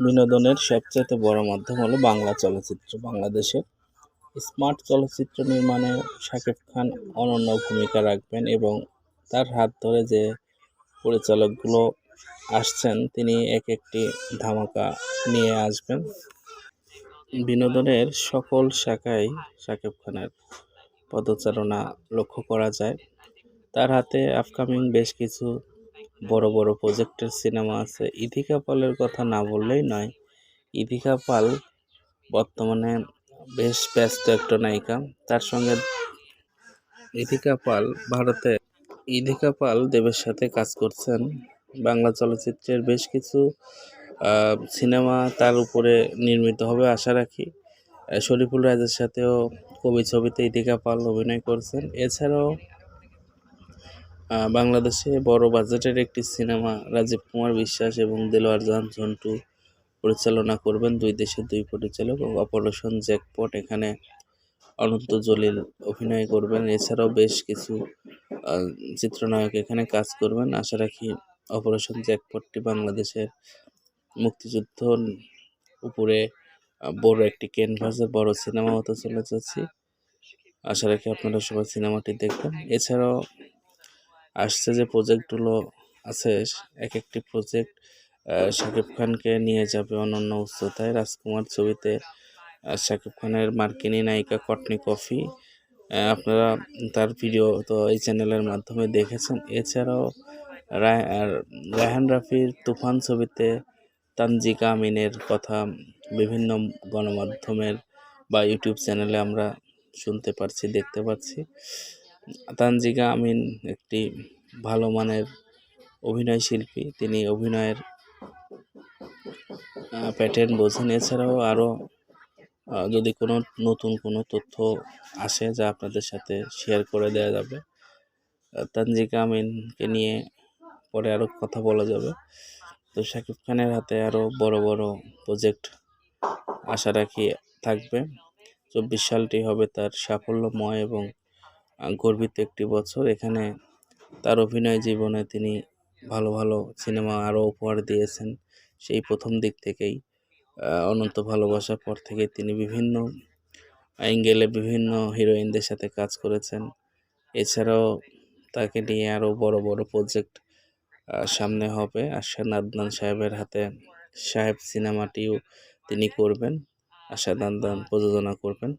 বিনোদনের সবচেয়ে বড় মাধ্যম হলো বাংলা চলচ্চিত্র, বাংলাদেশে। স্মার্ট চলচ্চিত্র নির্মাণে শাকিব খান অনন্য ভূমিকা রাখবেন এবং তার হাত ধরে যে পরিচালকগুলো আসছেন, তিনি এক একটি ধামাকা নিয়ে আসবেন। বিনোদনের সকল শাখায় শাকিব খানের পদচারণা লক্ষ্য করা যায়। তার হাতে আপকামিং বেশ কিছু বড় বড় প্রজেক্টের সিনেমা আছে। ইথিকা পালের কথা না বললেই নয়। ইথিকা পাল বর্তমানে বেশ ব্যস্ত একটা নায়িকা। তার সঙ্গে ইথিকা পাল ভারতে, ইথিকা পাল দেবের সাথে কাজ করছেন। বাংলা চলচ্চিত্রের বেশ কিছু সিনেমা তার উপরে নির্মিত হবে আশা রাখি। শরীফুল রাজের সাথেও কবি ছবিতে ইথিকা পাল অভিনয় করছেন। এছাড়াও বাংলাদেশে বড় বাজেটের একটি সিনেমা রাজীব কুমার বিশ্বাস এবং দেলোয়ার জাহান ঝন্টু পরিচালনা করবেন। দুই দেশের দুই পরিচালক অপারেশন জ্যাকপট এখানে অনন্ত জলিল অভিনয় করবেন। এছাড়াও বেশ কিছু চিত্রনায়ক এখানে কাজ করবেন। আশা রাখি অপারেশন জ্যাকপটটি বাংলাদেশের মুক্তিযুদ্ধ উপরে বড় একটি ক্যানভাসে বড় সিনেমা হতে চলে যাচ্ছি আশা রাখি আপনারা সবাই সিনেমাটি দেখবেন। এছাড়াও আসছে যে প্রজেক্টগুলো আছে, এক একটি প্রজেক্ট শাকিব খানকে নিয়ে যাবে অনন্য উচ্চতায়। রাজকুমার ছবিতে শাকিব খানের মার্কিনী নায়িকা কটনি কফি আপনারা তার ভিডিও তো এই চ্যানেলের মাধ্যমে দেখেছেন। এছাড়াও রায়হান রাফির তুফান ছবিতে তানজিকা আমিনের কথা বিভিন্ন গণমাধ্যমের বা ইউটিউব চ্যানেলে আমরা শুনতে পারছি, দেখতে পাচ্ছি তানজিকা আমিন একটি ভালো মানের অভিনয় শিল্পী। তিনি অভিনয়ের প্যাটার্ন বোঝেন। এছাড়াও আরও যদি কোনো নতুন কোনো তথ্য আসে যা আপনাদের সাথে শেয়ার করে দেওয়া যাবে তানজিকা আমিনকে নিয়ে পরে আরও কথা বলা যাবে। তো শাকিব খানের হাতে আরও বড় বড় প্রজেক্ট আশা রাখি থাকবে। চব্বিশ সালটি হবে তার সাফল্যময় এবং গর্বিত একটি বছর। এখানে তার অভিনয় জীবনে তিনি ভালো ভালো সিনেমা আরও উপহার দিয়েছেন সেই প্রথম দিক থেকেই। অনন্ত ভালোবাসার পর থেকে তিনি বিভিন্ন অ্যাঙ্গেলে বিভিন্ন হিরোইনদের সাথে কাজ করেছেন। এছাড়াও তাকে নিয়ে আরও বড় বড় প্রজেক্ট সামনে হবে। আশাদ আদনান সাহেবের হাতে সাহেব সিনেমাটিও তিনি করবেন। আশাদ আদনান প্রযোজনা করবেন।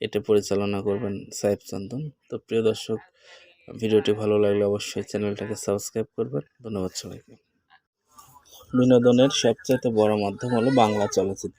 এটা পরিচালনা করবেন সাহেব চন্দন। তো প্রিয় দর্শক, ভিডিওটি ভালো লাগলে অবশ্যই চ্যানেলটাকে সাবস্ক্রাইব করবেন। ধন্যবাদ সবাইকে। বিনোদনের সবচেয়ে বড় মাধ্যম হলো বাংলা চলচ্চিত্র।